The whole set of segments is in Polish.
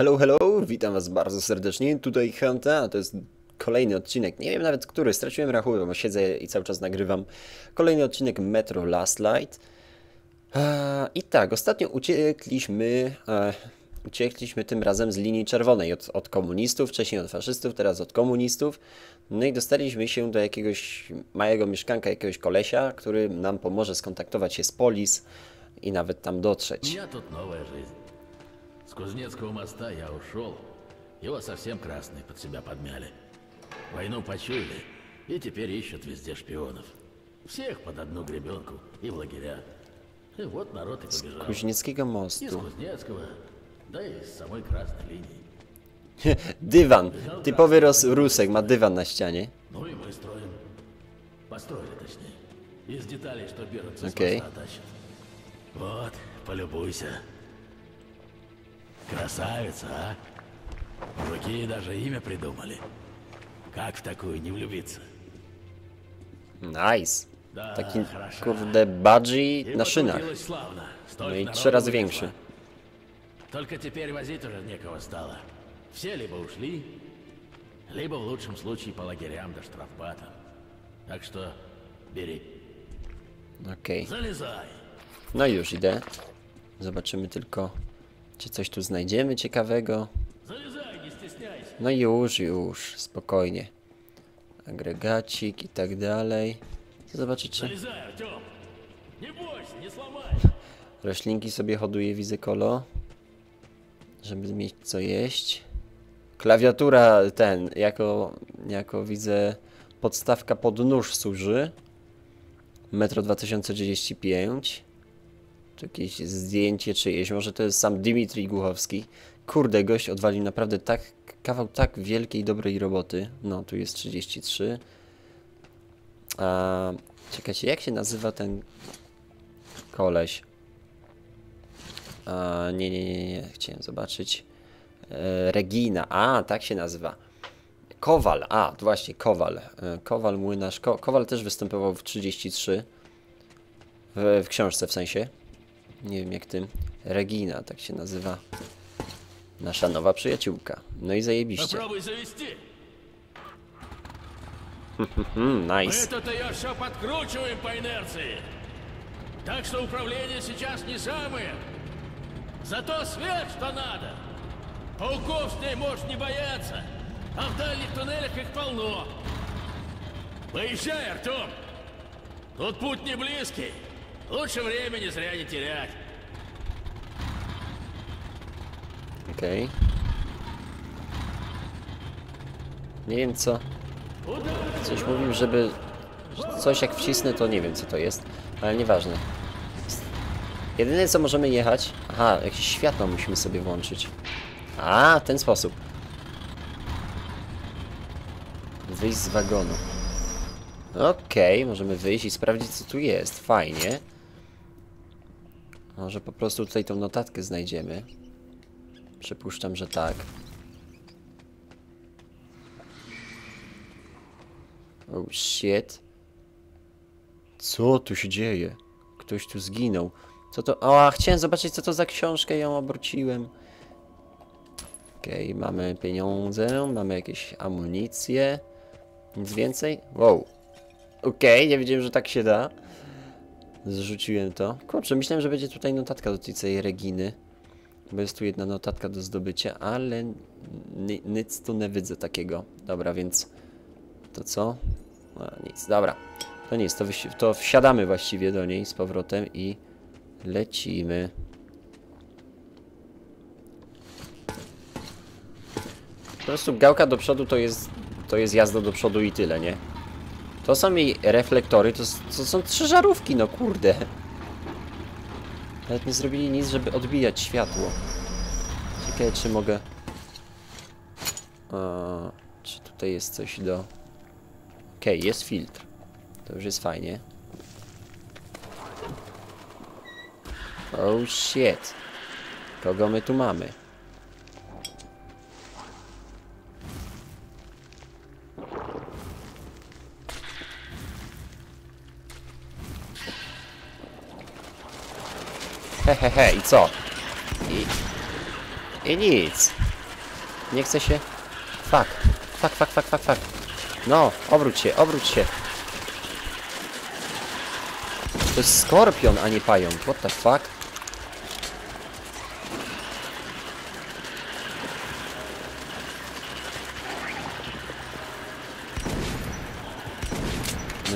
Hello, hello, witam was bardzo serdecznie. Tutaj Hanta, to jest kolejny odcinek, nie wiem nawet który, straciłem rachubę, bo siedzę i cały czas nagrywam. Kolejny odcinek Metro Last Light. I tak, ostatnio uciekliśmy, uciekliśmy tym razem z linii czerwonej, od, od komunistów, wcześniej od faszystów, teraz od komunistów. No i dostaliśmy się do jakiegoś małego mieszkanka, jakiegoś kolesia, który nam pomoże skontaktować się z Polis i nawet tam dotrzeć. Ja to С Кузнецкого моста я ушел. Его совсем красные под себя подмяли. Войну почуяли и теперь ищут везде шпионов. Всех под одну гребенку и в лагеря. И вот народ и побежал. Kuźnieckiego И с mostu. Кузнецкого, да и с самой красной линии. Dywan. Typowy Ros Rusek ma dywan na ścianie. Ну и мы строим. Построили, точнее. Из деталей, что берутся с моста тащат. Вот, полюбуйся. Красавица, а? Мужики даже имя придумали. Как в такую не влюбиться? Nice. Да, Taki хороша. kurde budgie И szynach. покрутилась славно. I народу trzy razy вылезло. większy. Только теперь возить уже некого стало. Все либо ушли, либо в лучшем случае по лагерям до штрафбатам. Так что бери. Okej. Залезай. No już idę. Zobaczymy tylko, Czy coś tu znajdziemy ciekawego? No już, już, spokojnie. Agregacik i tak dalej. Zobaczycie. Roślinki sobie hoduje widzykolo. Żeby mieć co jeść. Klawiatura ten, jako, jako widzę, podstawka pod nóż służy. Metro 2035. Jakieś zdjęcie czyjeś, może to jest sam Dimitri Głuchowski. Kurde, gość odwalił naprawdę tak, kawał tak wielkiej, dobrej roboty. No, tu jest 33. A, czekajcie, jak się nazywa ten koleś? A, nie, nie, nie, nie, chciałem zobaczyć. E, Regina, a, tak się nazywa. Kowal, a, właśnie, Kowal. E, Kowal, młynarz. Ko Kowal też występował w 33. W, w książce w sensie. Nie wiem jak tym. Regina, tak się nazywa. Nasza nowa przyjaciółka. No i zajebiście. Попробуй завести. Mm, nice. Мы-то ее все подкручиваем по инерции. Так что управление сейчас не самое. Зато свет, что надо. Пауков с ней можешь не бояться. А в дальних туннелях их полно. Поезжай, Артем. Тут путь не близкий. Лучше времени зря не терять. Okej. Nie wiem co. Coś mówił, żeby. Coś jak wcisnę, to nie wiem co to jest, ale nieważne. Jedyne co możemy jechać. Aha, jakieś światło musimy sobie włączyć. A, w ten sposób. Wyjść z wagonu. Okej, możemy wyjść i sprawdzić co tu jest. Fajnie. Może po prostu tutaj tą notatkę znajdziemy. Przypuszczam, że tak. Oh shit. Co tu się dzieje? Ktoś tu zginął. Co to? O, chciałem zobaczyć co to za książkę, ją obróciłem. Okej, mamy pieniądze, mamy jakieś amunicje. Nic więcej? Wow. Okej, nie wiedziałem, że tak się da. Zrzuciłem to. Kurczę, myślałem, że będzie tutaj notatka do tej całej Reginy. Bo jest tu jedna notatka do zdobycia, ale ni- nic tu nie widzę takiego. Dobra, więc to co? A, nic, dobra. To nic, to, to wsiadamy właściwie do niej z powrotem i lecimy. Po prostu gałka do przodu to jest, to jest jazda do przodu i tyle, nie? To są jej reflektory, to, to są trzy żarówki, no kurde. Nawet nie zrobili nic, żeby odbijać światło. Ciekawe, czy mogę... A, czy tutaj jest coś do... Okej, jest filtr. To już jest fajnie. Oh shit. Kogo my tu mamy? Hehehe, i co? I... I nic. Nie chce się? Fuck. Fuck, fuck, fuck, fuck, fuck. No, obróć się, obróć się. To jest skorpion, a nie pająk. What the fuck?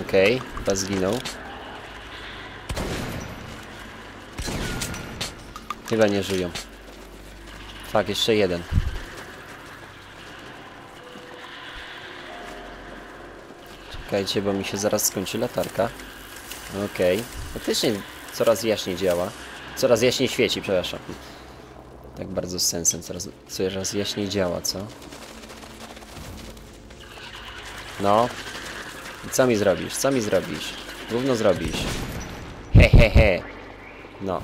Okej, okay, chyba zginął. Chyba nie żyją. Fak, jeszcze jeden. Czekajcie, bo mi się zaraz skończy latarka. Okej. Okay. Faktycznie coraz jaśniej działa. Coraz jaśniej świeci, przepraszam. Tak bardzo z sensem, coraz, coraz jaśniej działa, co? No. I co mi zrobisz? Co mi zrobisz? Równo zrobisz. He, he, he. No.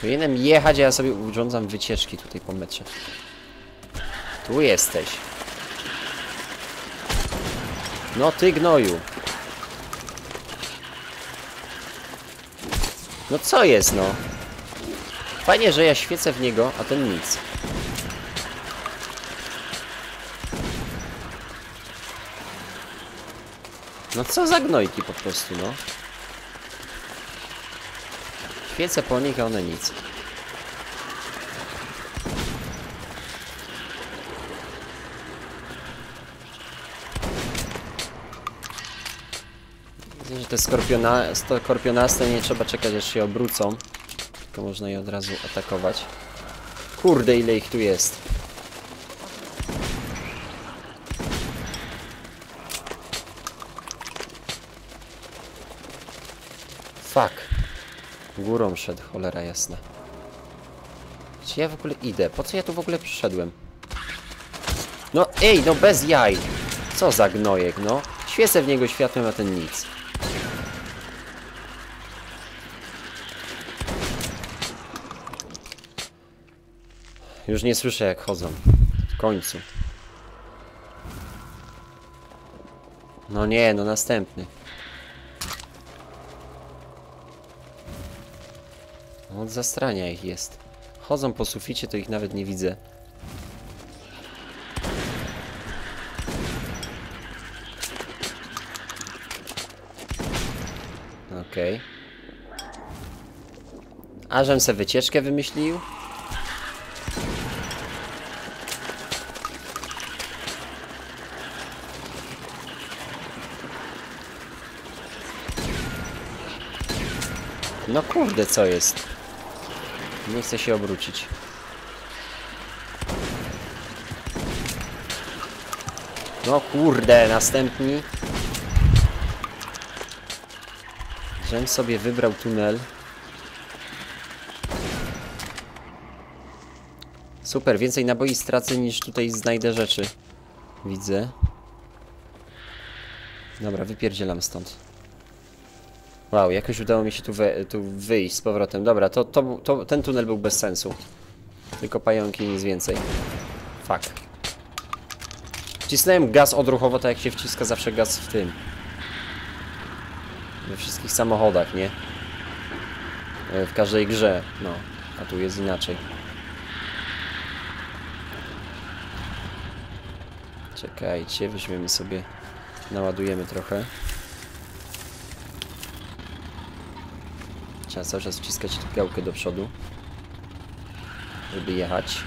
Powinienem jechać, a ja sobie urządzam wycieczki tutaj po metrze. Tu jesteś. No ty gnoju. No co jest no? Fajnie, że ja świecę w niego, a ten nic. No co za gnojki po prostu, no. Świecę po nich, a one nic. Widzę, że te skorpiona, skorpionaste nie trzeba czekać aż się obrócą. Tylko można je od razu atakować. Kurde ile ich tu jest. Fuck. Górą szedł, cholera jasna. Gdzie ja w ogóle idę? Po co ja tu w ogóle przyszedłem? No ej, no bez jaj! Co za gnojek, no. Świecę w niego światłem, a ten nic. Już nie słyszę jak chodzą. W końcu. No nie, no następny. Od zastrania ich jest. Chodzą po suficie, to ich nawet nie widzę. Okej. Okay. A se wycieczkę wymyślił? No kurde, co jest? Nie chcę się obrócić. No kurde, następni. Żem sobie wybrał tunel. Super, więcej naboi stracę niż tutaj znajdę rzeczy. Widzę. Dobra, wypierdzielam stąd. Wow, jakoś udało mi się tu, tu wyjść z powrotem. Dobra, to, to, to, ten tunel był bez sensu. Tylko pająki, nic więcej. Fuck. Wcisnąłem gaz odruchowo, tak jak się wciska zawsze gaz w tym. We wszystkich samochodach, nie? E, w każdej grze, no. A tu jest inaczej. Czekajcie, weźmiemy sobie, naładujemy trochę. Trzeba cały czas wciskać gałkę do przodu, żeby jechać.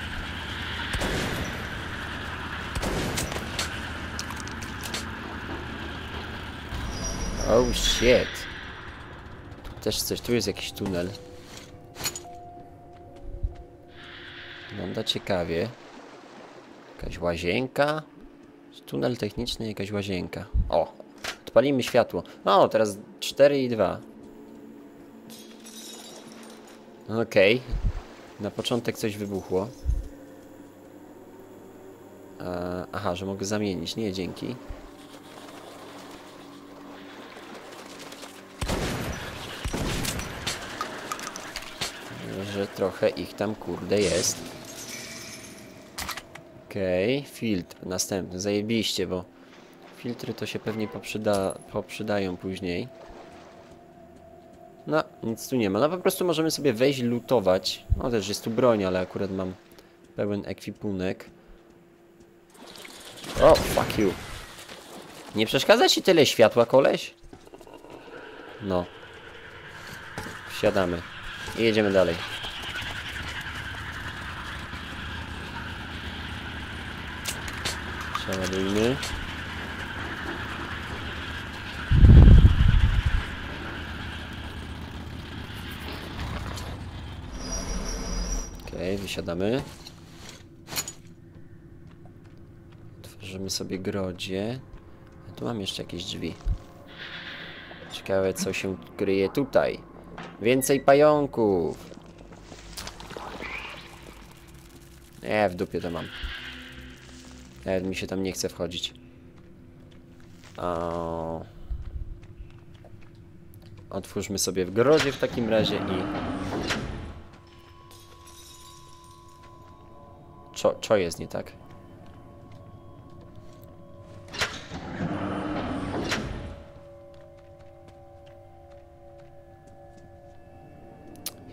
Oh shit. Tu też coś, tu jest jakiś tunel. Wygląda ciekawie. Jakaś łazienka. Tunel techniczny, jakaś łazienka. O, odpalimy światło. O, teraz 4 i 2. Okej. Okay. Na początek coś wybuchło. E, aha, że mogę zamienić. Nie, dzięki. Że trochę ich tam kurde jest. Okej, okay. filtr następny. Zajebiście, bo filtry to się pewnie poprzyda, poprzydają później. No, nic tu nie ma. No po prostu możemy sobie wejść, lutować. No też jest tu broń, ale akurat mam Pełen ekwipunek. O, fuck you. Nie przeszkadza ci tyle światła, koleś? No. Wsiadamy. I jedziemy dalej. Przeładujmy. Okej, wysiadamy. Otworzymy sobie grodzie. A tu mam jeszcze jakieś drzwi. Ciekawe co się kryje tutaj. Więcej pająków. Nie, w dupie to mam. Nawet mi się tam nie chce wchodzić. O. Otwórzmy sobie w grodzie w takim razie i... Co, jest nie tak?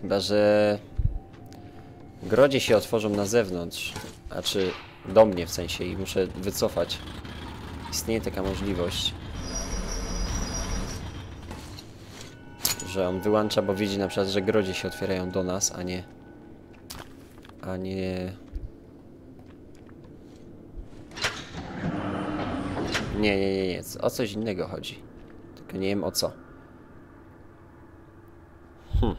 Chyba, że grodzie się otworzą na zewnątrz, a czy do mnie w sensie i muszę wycofać. Istnieje taka możliwość, że on wyłącza, bo widzi na przykład, że grodzie się otwierają do nas, a nie a nie Nie, nie, nie, nie. O coś innego chodzi. Tylko nie wiem o co. Hm.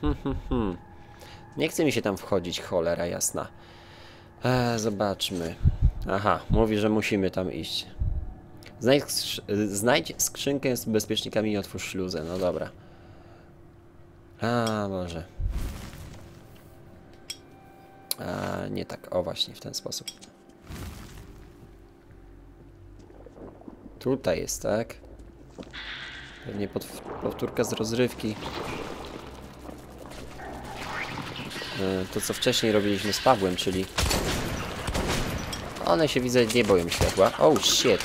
Hm, hm, hm. Nie chce mi się tam wchodzić, cholera jasna. Eee, zobaczmy. Aha, mówi, że musimy tam iść. Znajdź, znajdź skrzynkę z bezpiecznikami i otwórz śluzę. No dobra. A, może. A, nie tak, o właśnie, w ten sposób. Tutaj jest, tak? Pewnie powtórka z rozrywki. E, to, co wcześniej robiliśmy z Pawłem, czyli... One się, widzę, nie boją światła. Oh, shit!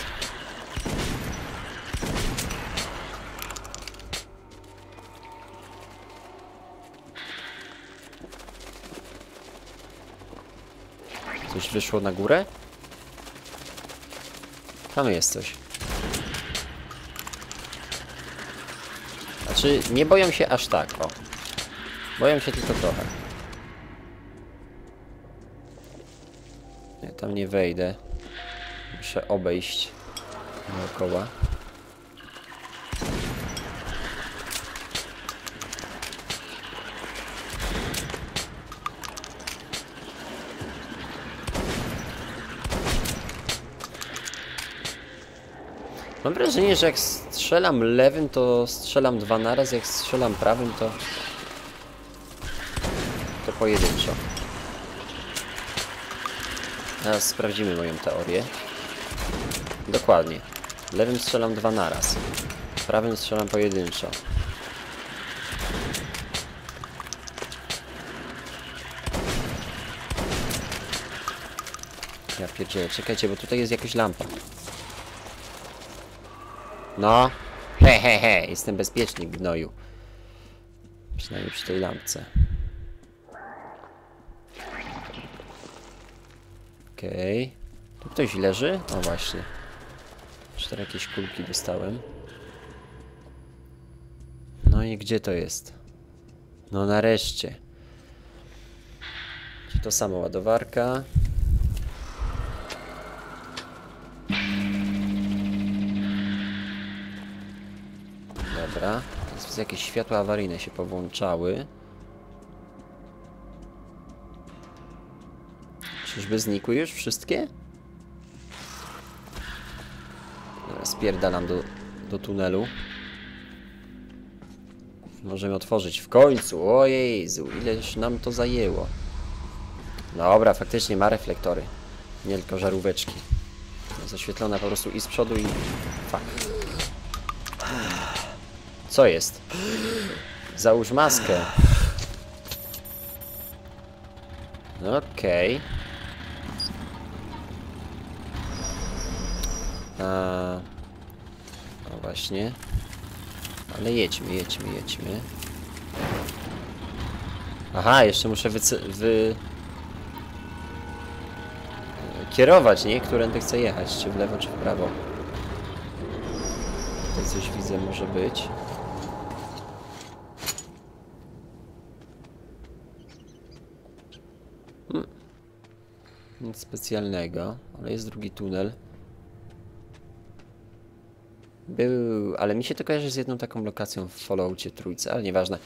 Wyszło na górę? Tam jest coś. Znaczy, nie boją się aż tak, o. Boją się tylko trochę. Nie, tam nie wejdę. Muszę obejść dookoła. Wrażenie, że jak strzelam lewym, to strzelam dwa naraz, jak strzelam prawym, to... To pojedynczo. Teraz sprawdzimy moją teorię. Dokładnie. Lewym strzelam dwa naraz. Prawym strzelam pojedynczo. Ja pierdzielę, czekajcie, bo tutaj jest jakaś lampa. No. He, he, he. Jestem bezpieczny, gnoju. Przynajmniej przy tej lampce. Okej. Okay. Tu ktoś leży? O właśnie. Cztery jakieś kulki dostałem. No i gdzie to jest? No nareszcie. Czy to samo ładowarka? Dobra. Teraz jakieś światła awaryjne się powłączały. Czyżby znikły już wszystkie? Teraz spierdalam do, do tunelu. Możemy otworzyć w końcu. O Jezu, ileż nam to zajęło. Dobra, faktycznie ma reflektory. Nie tylko żaróweczki. Zaświetlona po prostu i z przodu i... Fuck. Co jest? Załóż maskę. Okej. Okay. No właśnie. Ale jedźmy, jedźmy, jedźmy. Aha, jeszcze muszę wy... Kierować, nie? Którędy chcę jechać, czy w lewo, czy w prawo. Tutaj coś widzę, może być. Specjalnego, ale jest drugi tunel. Był, ale mi się to kojarzy z jedną taką lokacją w Falloutie trójce, ale nieważne.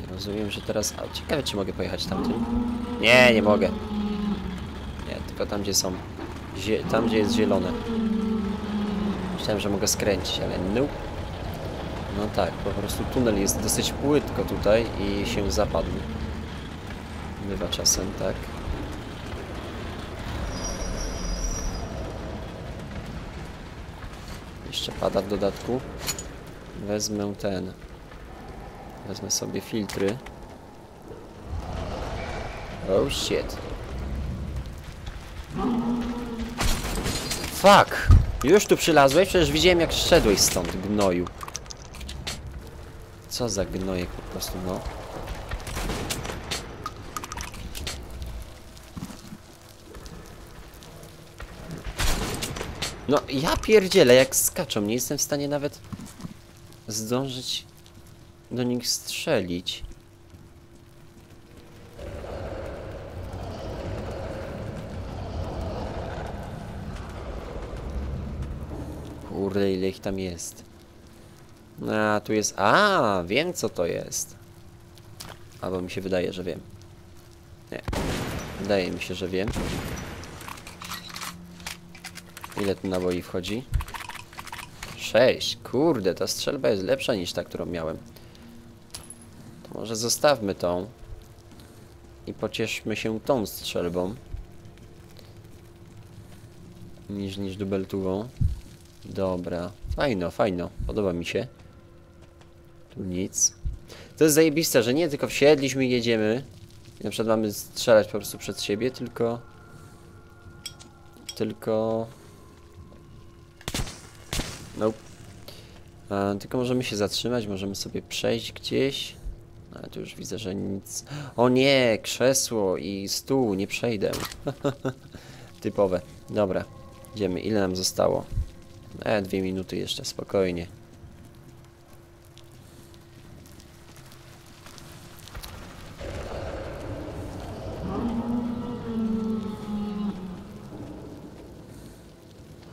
Ja rozumiem, że teraz... A, ciekawe, czy mogę pojechać tamtym? Nie, nie mogę. Nie, tylko tam, gdzie są... Zie tam, gdzie jest zielone. Myślałem, że mogę skręcić, ale no. No tak, po prostu tunel jest dosyć płytko tutaj i się zapadł. Bywa czasem, tak. Jeszcze pada w dodatku. Wezmę ten. Wezmę sobie filtry. Oh shit. Fuck! Już tu przylazłeś? Przecież widziałem jak szedłeś stąd, gnoju. Co za gnojek po prostu, no. No, ja pierdzielę, jak skaczą. Nie jestem w stanie nawet zdążyć do nich strzelić. Kurde, ile ich tam jest. A, tu jest... A, wiem co to jest. Albo mi się wydaje, że wiem. Nie. Wydaje mi się, że wiem. Ile tu naboi wchodzi? 6. Kurde, ta strzelba jest lepsza niż ta, którą miałem. To może zostawmy tą. I pocieszmy się tą strzelbą. Niż, niż dubeltową. Dobra. Fajno, fajno. Podoba mi się. Tu nic. To jest zajebiste, że nie tylko wsiedliśmy i jedziemy. I na przykład mamy strzelać po prostu przed siebie, tylko... Tylko... Nope. A, tylko możemy się zatrzymać, możemy sobie przejść gdzieś. Ale tu już widzę, że nic... O nie, krzesło i stół, nie przejdę. Typowe. Dobra, idziemy. Ile nam zostało? E, dwie minuty jeszcze, spokojnie.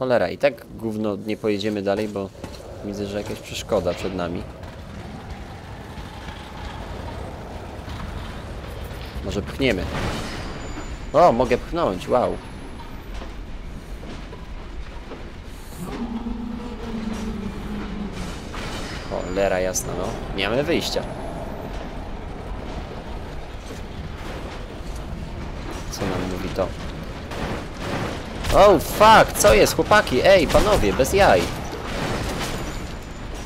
Cholera, i tak gówno nie pojedziemy dalej, bo widzę, że jakaś przeszkoda przed nami. Może pchniemy. O, mogę pchnąć, wow. Cholera jasna, no. Nie mamy wyjścia. Co nam mówi to? Oh fuck, co jest chłopaki? Ej, panowie, bez jaj.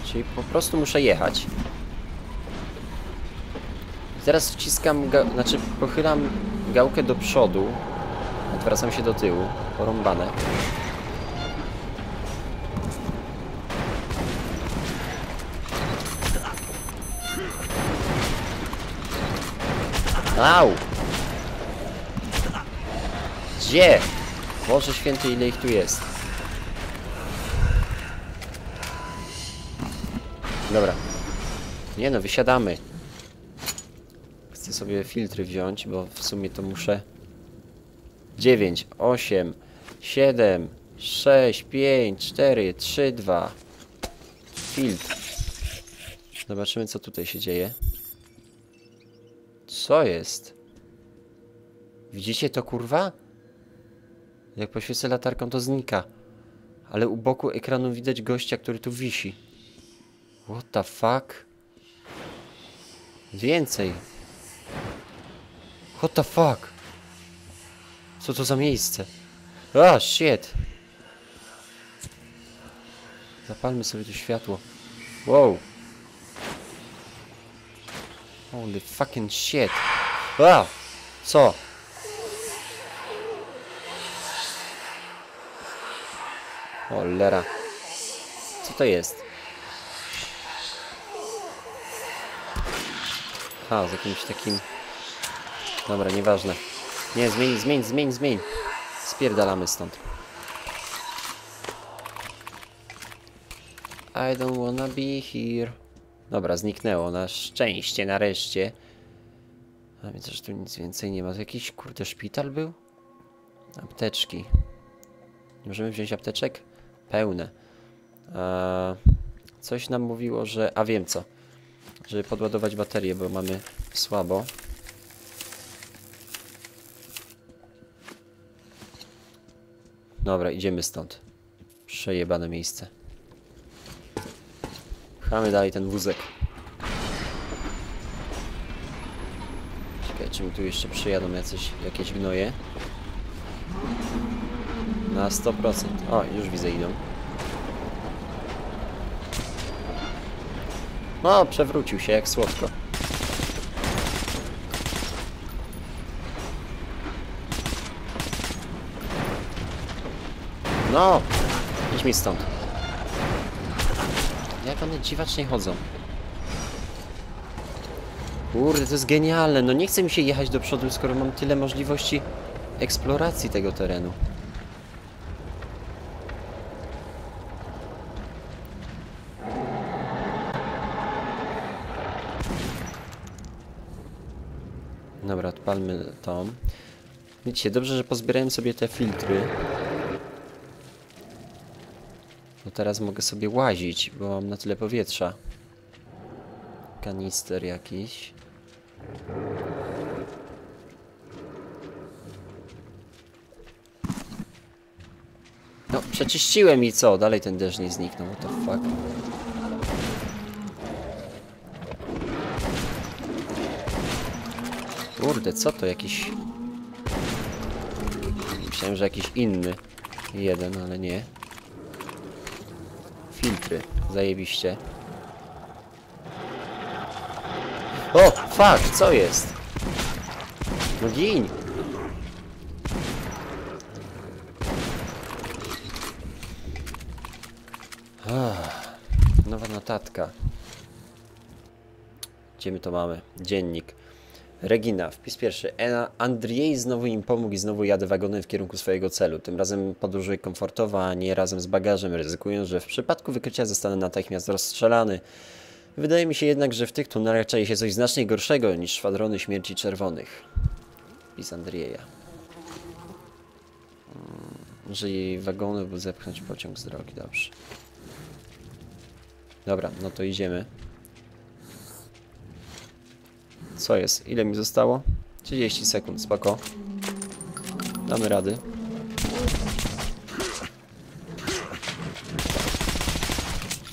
Czyli po prostu muszę jechać. Teraz wciskam, znaczy pochylam gałkę do przodu. Odwracam się do tyłu. Porąbane. Au! Gdzie? Boże święty, ile ich tu jest. Dobra. Nie no, wysiadamy. Chcę sobie filtry wziąć, bo w sumie to muszę... 9, 8, 7, 6, 5, 4, 3, 2. Filtr. Zobaczymy, co tutaj się dzieje. Co jest? Widzicie to, kurwa? Jak poświecę latarką, to znika. Ale u boku ekranu widać gościa, który tu wisi. What the fuck? Więcej. What the fuck? Co to za miejsce? A, shit. Zapalmy sobie to światło. Wow. Holy fucking shit. A! Co? Cholera. Co to jest? Aha, z jakimś takim... Dobra, nieważne. Nie, zmień, zmień, zmień, zmień. Spierdalamy stąd. I don't wanna be here. Dobra, zniknęło na szczęście, nareszcie. A więc że tu nic więcej nie ma. To jakiś kurde szpital był? Apteczki. Nie możemy wziąć apteczek? Pełne. Coś nam mówiło, że... A wiem co. Żeby podładować baterię, bo mamy słabo. Dobra, idziemy stąd. Przejebane miejsce. Pchamy dalej ten wózek. Czekaj, czy mi tu jeszcze przyjadą jacyś, jakieś gnoje? Na 100%. O, już widzę idą. No, przewrócił się jak słodko. No! Idź mi stąd. Jak one dziwacznie chodzą. Kurde, to jest genialne. No nie chce mi się jechać do przodu, skoro mam tyle możliwości eksploracji tego terenu. Dobra, odpalmy to. Widzicie, dobrze, że pozbierałem sobie te filtry. Bo teraz mogę sobie łazić, bo mam na tyle powietrza. Kanister jakiś. No, przeczyściłem i co? Dalej ten deszcz nie zniknął. What the fuck? Kurde, co to? Jakiś... Myślałem, że jakiś inny jeden, ale nie. Filtry. Zajebiście. O, fuck, co jest? No gin. Nowa notatka. Gdzie my to mamy? Dziennik. Regina, wpis pierwszy. Andrzej znowu im pomógł i znowu jadę wagonem w kierunku swojego celu. Tym razem podróżuję komfortowo, a nie razem z bagażem, ryzykując, że w przypadku wykrycia zostanę natychmiast rozstrzelany. Wydaje mi się jednak, że w tych tunelach czai się coś znacznie gorszego niż szwadrony śmierci czerwonych. Wpis Andrieja. Użyj wagonu, by zepchnąć pociąg z drogi. Dobrze. Dobra, no to idziemy. Co jest? Ile mi zostało? 30 sekund, spoko. Damy rady.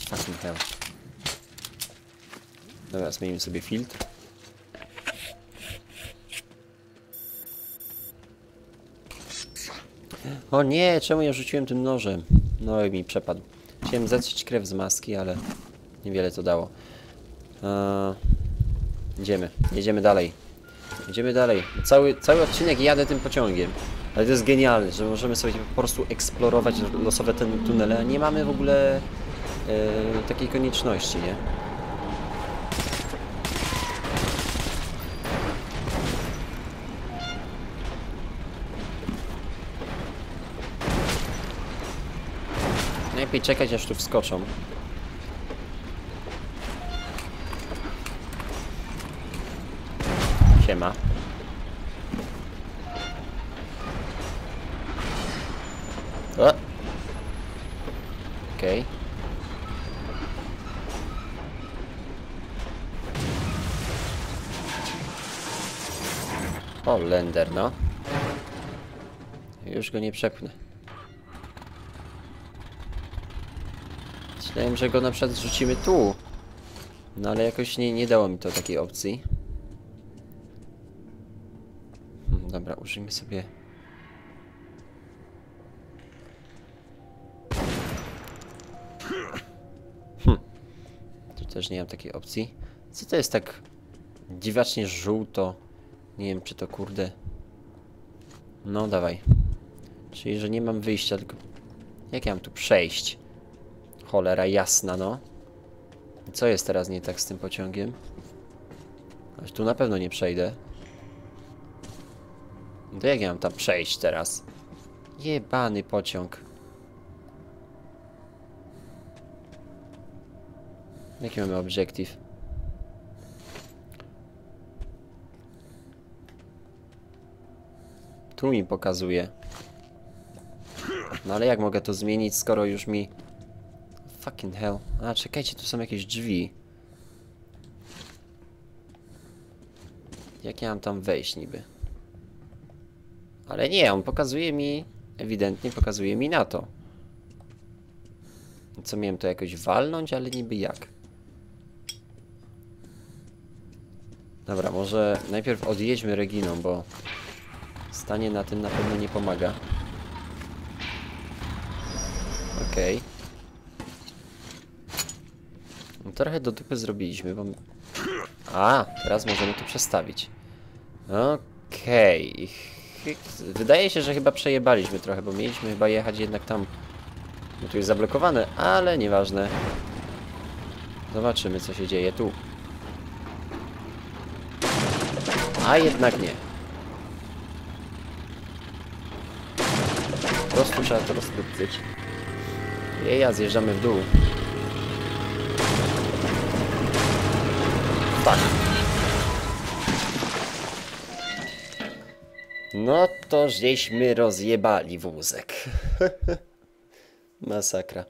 Fucking hell. Dobra, zmienimy sobie filtr. O nie, czemu ja rzuciłem tym nożem? No i mi przepadł. Chciałem zetrzeć krew z maski, ale niewiele to dało. Eee, idziemy, jedziemy dalej. Jedziemy dalej. Cały, cały odcinek jadę tym pociągiem. Ale to jest genialne, że możemy sobie po prostu eksplorować losowe ten tunele, a nie mamy w ogóle e, takiej konieczności, nie? Najlepiej czekać aż tu wskoczą. Lender, no. Już go nie przepchnę. Myślałem, że go na przykład zrzucimy tu. No ale jakoś nie, nie dało mi to takiej opcji. Hmm, dobra, użyjmy sobie... Hm. Tu też nie mam takiej opcji. Co to jest tak dziwacznie żółto? Nie wiem, czy to kurde... No, dawaj. Czyli, że nie mam wyjścia, tylko... Jak ja mam tu przejść? Cholera jasna, no. Co jest teraz nie tak z tym pociągiem? Aż tu na pewno nie przejdę. No to jak ja mam tam przejść teraz? Jebany pociąg. Jaki mamy obiektyw? Tu mi pokazuje. No ale jak mogę to zmienić, skoro już mi... Fucking hell. A, czekajcie, tu są jakieś drzwi. Jak ja mam tam wejść niby? Ale nie, on pokazuje mi... Ewidentnie pokazuje mi na to. Co, miałem to jakoś walnąć, ale niby jak? Dobra, może najpierw odjedźmy Reginą, bo... Stanie na tym na pewno nie pomaga. Okej. No trochę do dupy zrobiliśmy, bo... A, teraz możemy to przestawić. Okej. Chy- Wydaje się, że chyba przejebaliśmy trochę, bo mieliśmy chyba jechać jednak tam... No tu jest zablokowane, ale nieważne. Zobaczymy, co się dzieje tu. A jednak nie. Po prostu trzeba to rozkrypcyć. Jeja, zjeżdżamy w dół. Tak. No to żeśmy rozjebali wózek. Masakra.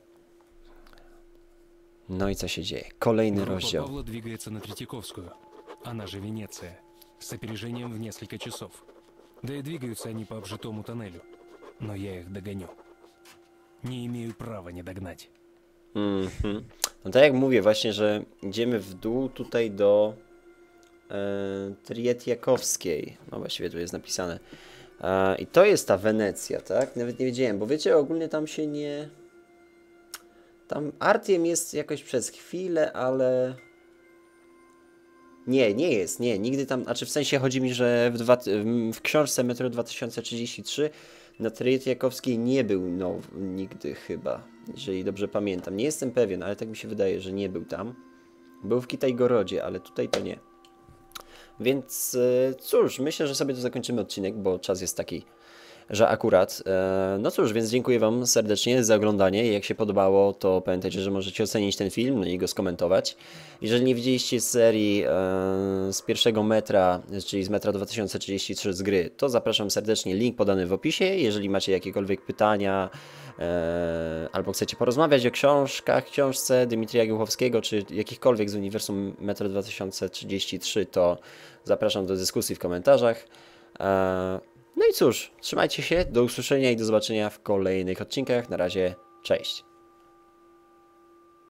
No i co się dzieje? Kolejny Группа rozdział. Павла двигается на Третьяковскую, она же Венеция, с опережением в несколько часов. Да и двигаются они по обжитому тоннелю. Но я их догоню. Не имею права не догнать. Mhm. No tak jak mówię właśnie, że idziemy w dół tutaj do e, Trietiakowskiej. No właściwie tu jest napisane. E, I to jest ta Wenecja, tak? Nawet nie wiedziałem, bo wiecie, ogólnie tam się nie... Tam Artiem jest jakoś przez chwilę, ale... Nie, nie jest, nie, nigdy tam, znaczy w sensie chodzi mi, że w, dwa, w- w książce Metro 2033 na Tryjetiakowskiej nie był no, nigdy chyba, jeżeli dobrze pamiętam. Nie jestem pewien, ale tak mi się wydaje, że nie był tam. Był w Kitajgorodzie, ale tutaj to nie. Więc e, cóż, myślę, że sobie tu zakończymy odcinek, bo czas jest taki, że akurat. E, no cóż, więc dziękuję Wam serdecznie za oglądanie. Jak się podobało, to pamiętajcie, że możecie ocenić ten film no i go skomentować. Jeżeli nie widzieliście serii e, z pierwszego metra, czyli z metra 2033 z gry, to zapraszam serdecznie. Link podany w opisie. Jeżeli macie jakiekolwiek pytania e, albo chcecie porozmawiać o książkach, książce Dmitrija Głuchowskiego, czy jakichkolwiek z uniwersum Metro 2033, to zapraszam do dyskusji w komentarzach. No i cóż, trzymajcie się, do usłyszenia i do zobaczenia w kolejnych odcinkach. Na razie, cześć.